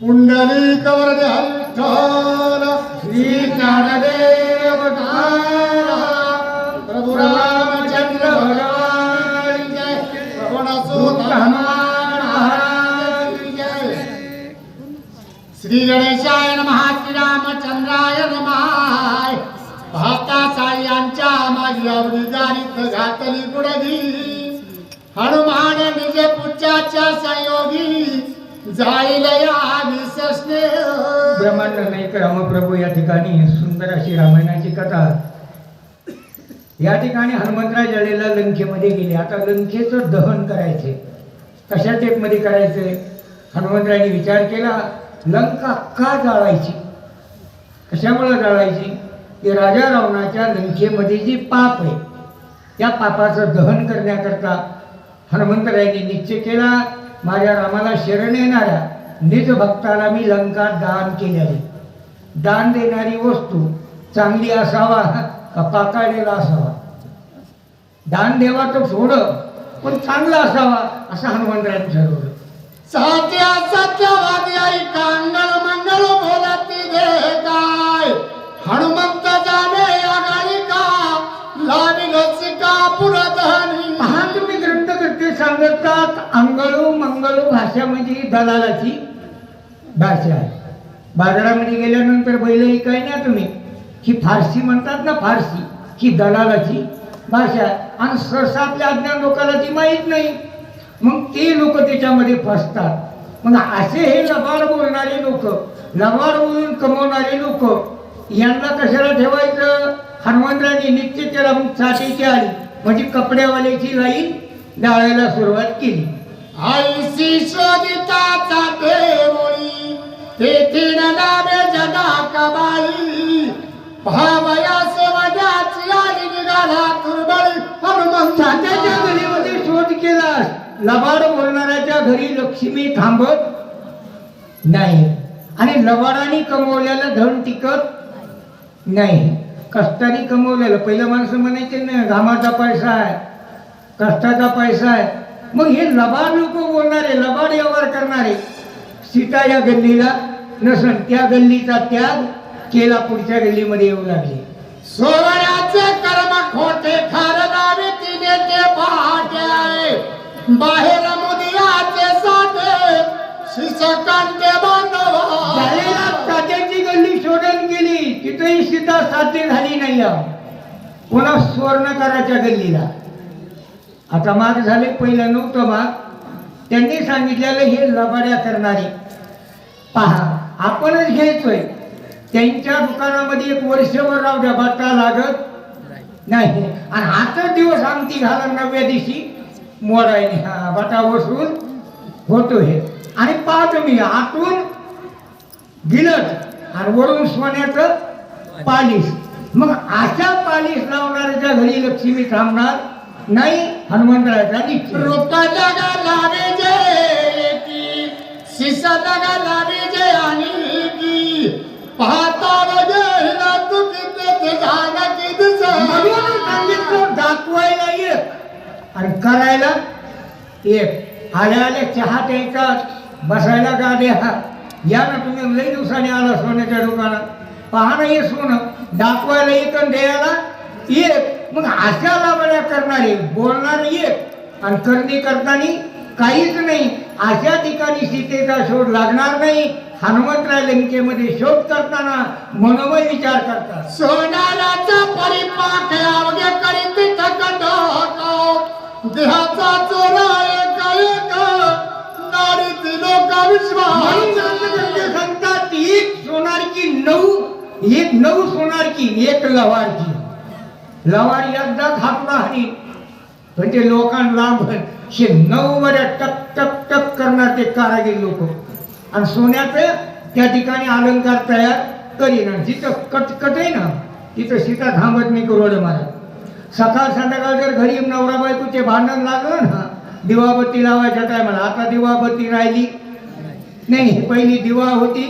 पुंडली कवर हरिष्ठान श्री ज्ञानदेव प्रभु रामचंद्र भगवान जय प्रभुनासूत हनुमान जय। श्री गणेशाय नमः श्री रामचंद्राय नमः। भाता साळ्यांच्या माझी आवडी गाडीत घातली गुडगी हनुमान निज पुच्याच्या संयोगी जाईल या ब्रह्मांड नाईक रामप्रभू या ठिकाणी? सुंदर अशी रामायणाची कथा. या ठिकाणी हनुमंतराय आलेला लंकेमध्ये गेले. आता लंकेचं दहन करायचे. कशा टेपमध्ये करायचे? हनुमंतरायांनी विचार केला लंका का जाळायची? कशामुळे जाळायची? की राजा रावणाच्या लंकेमध्ये जी पाप आहे त्या पापाचं दहन करण्याकरता हनुमंतरायांनी निश्चय केला माझ्या रामाला शरण येणाऱ्या निज भक्ताला मी लंका दान केलेली. दान देणारी वस्तू चांगली असावा का पाकाळलेला असावा? दान देवा तर सोडं पण चांगला असावा असं हनुमंतरायांनी ठरवलं. सत्या सत्यवादी आई कांगल मंगल बोलती दे काय हनुमंत जाणे आगाळी का लावी लसिका पुरधनी. हा तुम्ही ग्रंथ करते सांगतात अंगळू मंगळू भाषा म्हणजे दलालाची. भाषा. आहे बाजारामध्ये गेल्यानंतर बैल काय ना तुम्ही. ही फारसी म्हणतात ना फारसी ही दलालाची भाषा. आहे आणि सहसा आपल्या अज्ञान लोकांना ती माहीत नाही. मग ते लोक त्याच्यामध्ये फसतात. मग असे हे लबाड बोलणारे लोक लबाड बोलून कमवणारे लोक यांना कशाला ठेवायचं? हनुमंतरांनी निश्चित त्याला मग साठीची आली म्हणजे कपड्यावाल्याची लाईन डाळायला सुरुवात केली. आयसी शोधिता निघाला तुरबळी तात्याच्या हनुमंताच्या गलीमध्ये शोध केला लबाड बोलणाऱ्याच्या घरी लक्ष्मी थांबत नाही. आणि लबाडाने कमवलेलं धन टिकत नाही. कष्टाने कमवलेलं. पहिलं माणसं म्हणायचे ना घामाचा पैसा आहे. कष्टाचा पैसा आहे. मग हे लबाड लोक बोलणारे लबाड व्यवहार करणारे सीता या गल्लीला नसन. त्या गल्लीचा त्याग केला पुढच्या गल्लीमध्ये येऊ लागले. सोवऱ्याचे कर्म खोटे खार नावे तिने ते पहाटे बाहेर मुदियाचे साठे शिसकांते बांधवा. तात्याची गल्ली सोडून गेली तिथेही सीता साध्य झाली नाही. पुन्हा सुवर्णकाराच्या गल्लीला. आता माग झाले पहिलं नव्हतं माग. त्यांनी सांगितलेलं हे लबाड्या करणारे. पहा आपणच घ्यायचोय. त्यांच्या दुकानामध्ये एक वर्षभर राहू द्या बट्टा लागत नाही. आणि हातच दिवस आमची घाला नव्या दिवशी मोडायने. हा बटा बसून होतो हे. आणि पाहतो तुम्ही आतून गिलट आणि वरून सोन्याचं पालिश. मग अशा पालिश लावणाऱ्याच्या घरी लक्ष्मी थांबणार नाही हनुमंतराचा निश्चय. रूप जगा लावे जे की जागा जगा लावे जे आणि करायला? एक आल्या चहा प्यायचा बसायला का द्या या ना तुम्ही लई दिवसाने आला सोन्याच्या दुकानात. पाहणं हे सोनं दाखवायला एक आणि द्यायला एक. मग अशा लावण्या करणारे बोलणार एक. आणि करणे करताना काहीच नाही. अशा ठिकाणी सीतेचा शोध लागणार नाही. हनुमंतराय लंकेमध्ये शोध करताना मनोमय विचार करतात. सोनाराचा परिपाक अवघे करीत देहाचा चोरा एका एका नाडीत लोक विश्वास सांगतात एक सोनारकी नऊ एक नऊ सोनारकी एक लवारकी लवार एकदाच हातला आणि पण ते म्हणजे लोकांना शे नऊ वऱ्या टक टक टक करणार ते कारागीर लोक. आणि सोन्याचं त्या ठिकाणी अलंकार तयार करीन. जिथं कट कट आहे ना तिथं सीता थांबत नाही करोड मला सकाळ संध्याकाळ जर घरी नवरा बायकोचे भांडण लागलं ना दिवाबत्ती लावायच्या टायमाला आता दिवाबत्ती राहिली. नाही पहिली दिवा होती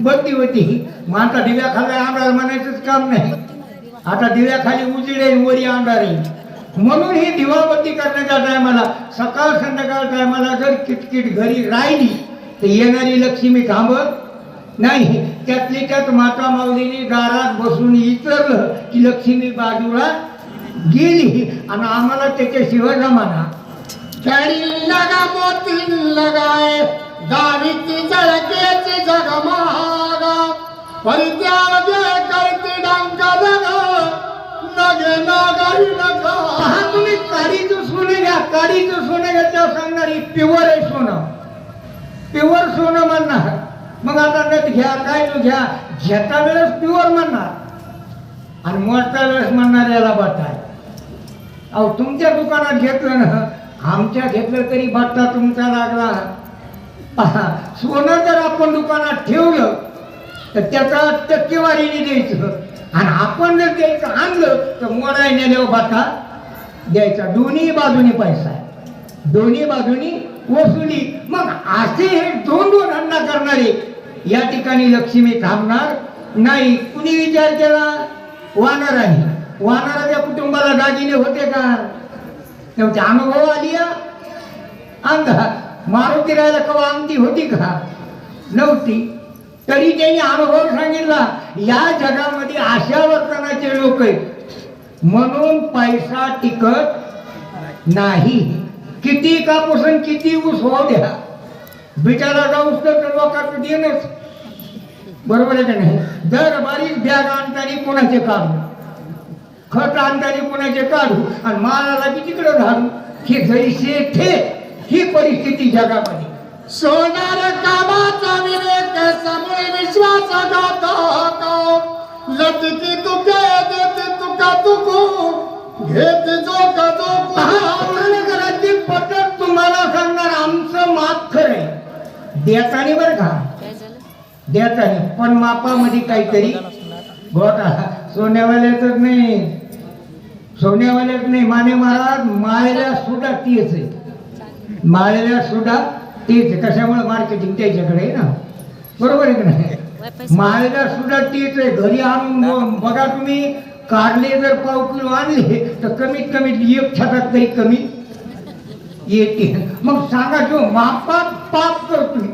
बत्ती होती. मग आता दिव्याखाली आंधार म्हणायचंच काम नाही. आता दिव्याखाली उजेड आहे वरी आंधार आहे म्हणून ही दिवाबत्ती करण्याच्या टायमाला सकाळ संध्याकाळ टायमाला जर किटकिट घरी राहिली तर येणारी लक्ष्मी थांबत नाही. त्यातली त्यात माता माऊलीने दारात बसून विचारलं की लक्ष्मी बाजूला गेली आणि आम्हाला त्याच्याशिवाय जमाना. कड़ी लगा मोती लगाए दाविती जळकेचे जगमागा. परित्यागे करती डंका लगा नगे नागरी नका पहा तुम्ही काडीचं सोनं घ्या काडीचं सोनं घेतल्यावर सांगणार ही प्युअर आहे सोनं. प्युअर सोनं म्हणणार. मग आता नट घ्या काय तो घ्या घेता वेळेस प्युअर म्हणणार. आणि मोडता वेळेस म्हणणार याला आहे अहो तुमच्या दुकानात घेतलं ना आमच्या घेतलं तरी बट्टा तुमचा लागला. पहा सोनं जर आपण दुकानात ठेवलं तर त्याचा टक्केवारीने द्यायचं. आणि आपण जर द्यायचं आणलं तर मोडाय देव बाटा द्यायचा. दोन्ही बाजूनी पैसा आहे. दोन्ही बाजूनी वसुली. मग असे हे दोन दोन अण्णा करणारे या ठिकाणी लक्ष्मी थांबणार नाही. कुणी विचार केला? वानर आहे. वानराच्या कुटुंबाला दागिने होते का? तेव्हा अनुभव आली या अंधा. मारुती राहायला कवा अंगठी होती का? नव्हती. तरी त्यांनी अनुभव सांगितला या जगामध्ये अशा वर्तनाचे लोक आहेत. म्हणून पैसा टिकत नाही. किती कापूस किती ऊस होऊ द्या. बिचारा जाऊस तर लोकांचं देणच. बरोबर आहे का नाही? दर बारीक बॅग आणताना कोणाचे काम? खत आणताना कोणाचे काढू आणि मालाला की तिकडं घालू. हे जैसे थे ही परिस्थिती जगामध्ये. सोनार कामाचा विवेक समोर विश्वास लटकी तुके देते तुका तुकू. घेते जो का जो महानगराची पद्धत तुम्हाला सांगणार आमचं माप खरंय देतानी बरं का? देतानी पण मापामध्ये काहीतरी गोटा सोन्यावाल्याच नाही. सोन्यावाल्याच नाही. माने महाराज माळेला सुद्धा तीच आहे. माळेला सुद्धा तीच आहे. कशामुळे मार्केटिंग त्याच्याकडे आहे ना? बरोबर आहे का नाही? मायला सुद्धा तीच आहे. घरी आणून बघा तुम्ही काढले जर पाव किलो आणले तर कमीत कमी एक छतात तरी कमी. येते मग सांगा जो मापात पाप करतोय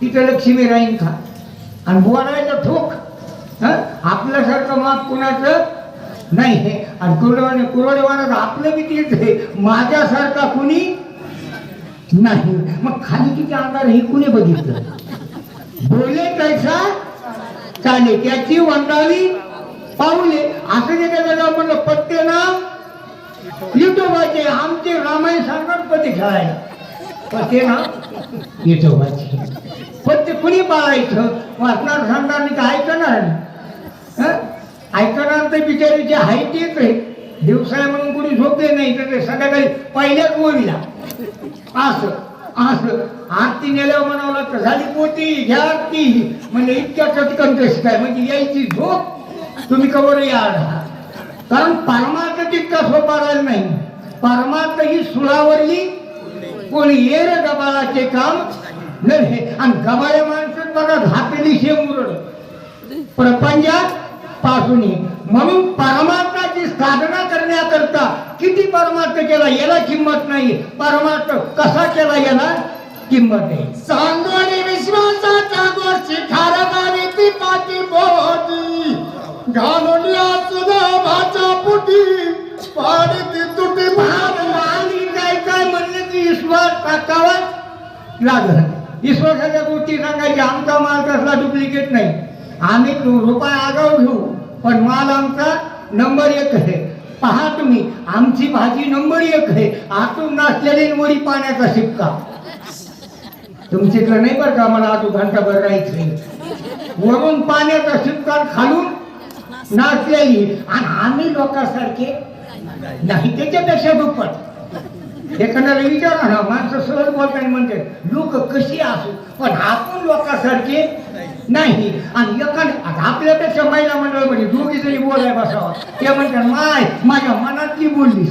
तिथं लक्ष्मी राहीन का? आणि बोला आपल्यासारखं माप कुणाचं? नाही हे आणि कुरडवाने कुरडवानं आपलं बी तेच आहे. माझ्यासारखा कुणी नाही. मग खाली किती अंगार हे कुणी बघितलं? बोले कैसा? चाले. त्याची वंडावी पाहुले असं जे काय म्हणलं पत्ते ना विठोबाचे आमचे रामायण सांगणार पती खेळायला. पत्ते नाव? विठोबाचे पत्ते कुणी पाळायचं? वाचणार सांगणार काय ऐकणार ऐकणार तर बिचारीचे हाय तेच आहे. दिवसाळ्या म्हणून कुणी झोपले नाही तर ते संध्याकाळी पहिल्याच ओवीला असं असं. आरती नेल्यावर म्हणावं तर झाली पोती घ्या आरती. म्हणजे इतक्या चटकन कशी काय म्हणजे यायची झोप. तुम्ही कवर या कारण परमार्थ तितका सोपा राहिला नाही. परमार्थ ही सुळावरली कोणी ये गबाळाचे काम. नाही आणि गबाळे माणसं बघा घातली शेमुरड प्रपंचात पासून म्हणून परमार्थाची साधना करण्याकरता किती परमार्थ केला याला किंमत नाही. परमार्थ कसा केला याला किंमत नाही. सांगोनी विश्वासाचा गोष्टी खारदारी ती पाठी बोटी घालून या सुद्धा भाच्या पुटी. पाडी ती तुटी भाग आणि काय काय म्हणले की विश्वास टाकावा लागला. विश्वासाच्या गोष्टी सांगायच्या. आमचा माल कसला डुप्लिकेट नाही. आम्ही रुपया रुपये आगाऊ घेऊ पण माल आमचा नंबर एक आहे. पहा तुम्ही आमची भाजी नंबर एक आहे. आतून नाचलेली वरी पाण्याचा शिपका तुमच्याकडे नाही बरं का मला आतून घंटाभर राहायचं? वरून पाण्याचा शिपका खालून नाचलेली. आणि आम्ही लोकांसारखे नाही त्याच्यापेक्षा दुप्पट. एखाद्याला विचारा ना माणसं सहज बोलताना म्हणते लोक कशी असू? पण आपण लोकांसारखे नाही. आणि एखाद आता आपल्यापेक्षा महिला मंडळ म्हणजे दोघी जरी बोलाय बसावा ते म्हणतात माय माझ्या मनातली बोलली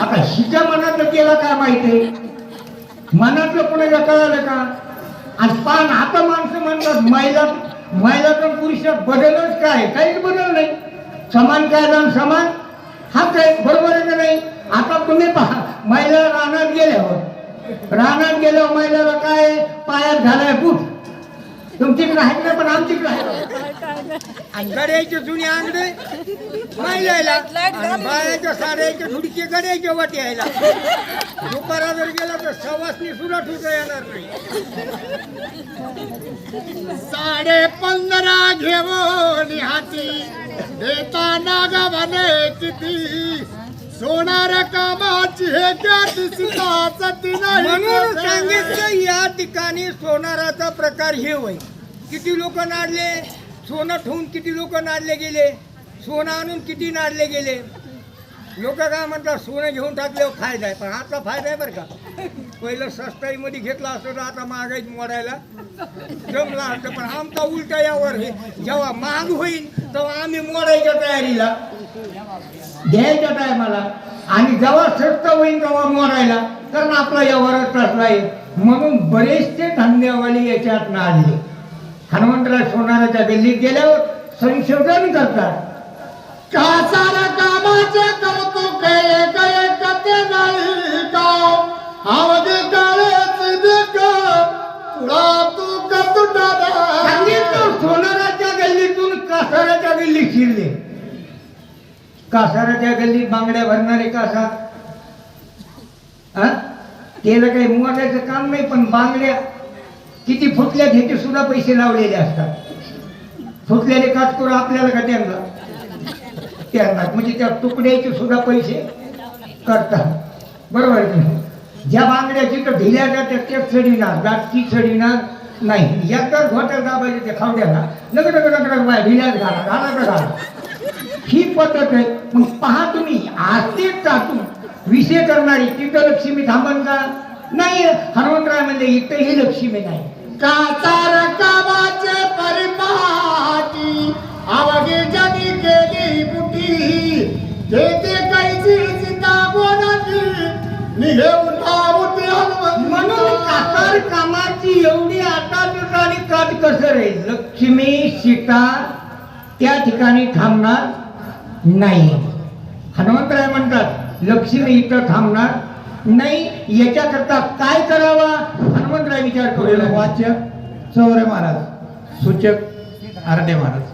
आता हिच्या मनातलं केलं काय माहिती आहे? मनातलं कुणाला कळालं का? आणि पान आता माणसं म्हणतात महिला महिला तर पुरुषात बदलच काय? काहीच बदल नाही. समान कायदा समान? हा काय बरोबर आहे का नाही? आता तुम्ही पहा महिला रानात गेल्यावर रानात गेल्यावर महिलाला काय पायात घालाय बूट. तुमच्याकडे आहेत ना पण आमच्याकडे आहे गड्याचे जुने आंगडे महिलायला आणि बायाच्या साड्याचे धुडके गड्याचे वाटी यायला. दुपारा जर गेला तर सवासनी सुद्धा ठुका येणार नाही. साडे पंधरा घेऊन हाती देताना गवने किती सोनाऱ्या कामाची हे ज्ञात म्हणून सांगितलं या ठिकाणी सोनाराचा प्रकार हे होय. किती लोक नाडले? सोनं ठेवून किती लोक नाडले गेले? सोनं आणून किती नाडले गेले? लोक काय म्हणतात सोनं घेऊन टाकल्यावर फायदा आहे. पण आता फायदा आहे बरं का. पहिलं सस्ताईमध्ये घेतला असतं तर आता महागाईत मोडायला जमला असतं. पण आमचा उलटा यावर हे जेव्हा महाग होईल तेव्हा आम्ही मोडायच्या तयारीला. द्यायच्या टायमाला. आणि जेव्हा स्वस्त होईल तेव्हा मोडायला कारण आपला व्यवहारच तसला आहे. म्हणून बरेचसे धंदेवाली याच्यात नाडले हनुमंतराव सोनाराच्या गल्लीत गेल्यावर संशोधन करतात. कासार कामाचे कौतुक एक एक ते नाही का? आवडे काळेच देख. तुला तू कतुटा सांगितलं सोनाराच्या गल्लीतून कासाराच्या गल्लीत शिरले. कासाराच्या गल्लीत बांगड्या भरणारे कासार. हा? त्याला काही मोजायचं काम नाही पण बांगड्या किती फुटल्या घेते सुद्धा पैसे लावलेले असतात. फुटलेले काटकोर आपल्याला का त्यांना? त्यांना. म्हणजे त्या तुकड्याचे सुद्धा पैसे करतात. बरोबर की ज्या बांगड्या जिथं ढिल्या जातात त्याच चढीणार दाटकी चढिणार नाही. एकदाच घोट्यात दाबायचे त्या खावड्याला. नगर नगर नगर बाय ढिल्यात घाला घाला तर घाला ही पद्धत आहे. मग पहा तुम्ही आस्ते टाकून विषय करणारी तिथं लक्ष्मी थांबन का? नाही हनुमंतराय म्हणजे इथंही लक्ष्मी नाही. कासार कामाचे परिपाटी आवगे जनी केली बुटी. ते ते कैची सीता कोणाची निघे उठा उठी म्हणून कातर कामाची एवढी आता आणि काट कसर आहे लक्ष्मी सीता त्या ठिकाणी थांबणार नाही. हनुमंतराय म्हणतात लक्ष्मी इथं थांबणार नाही याच्याकरता काय करावा? हनुमंतराय विचार करू वाचक चौरे महाराज. सूचक आरडे महाराज.